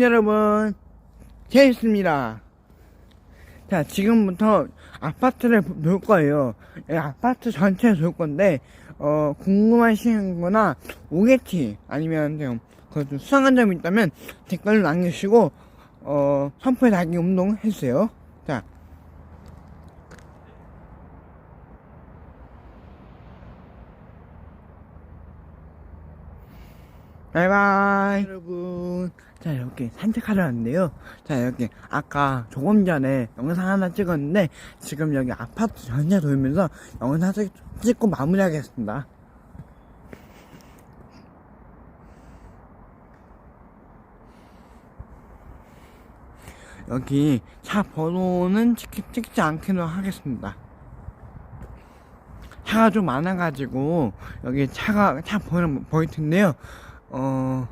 여러분, 제이스입니다. 자, 지금부터 아파트를 볼 거예요. 이 아파트 전체를 볼 건데, 어, 궁금하신 거나 오겠지, 아니면 좀, 그좀 수상한 점이 있다면 댓글 남겨주시고, 어, 선풀 달기 운동 해주세요. 자. 바이바이. 여러분. 자 이렇게 산책하러 왔는데요. 자 이렇게 아까 조금 전에 영상 하나 찍었는데 지금 여기 아파트 전체 돌면서 영상 찍- 찍고 마무리하겠습니다. 여기 차 번호는 찍, 찍지 않기로 하겠습니다. 차가 좀 많아가지고 여기 차가 차 보이는 보일 텐데요 嗯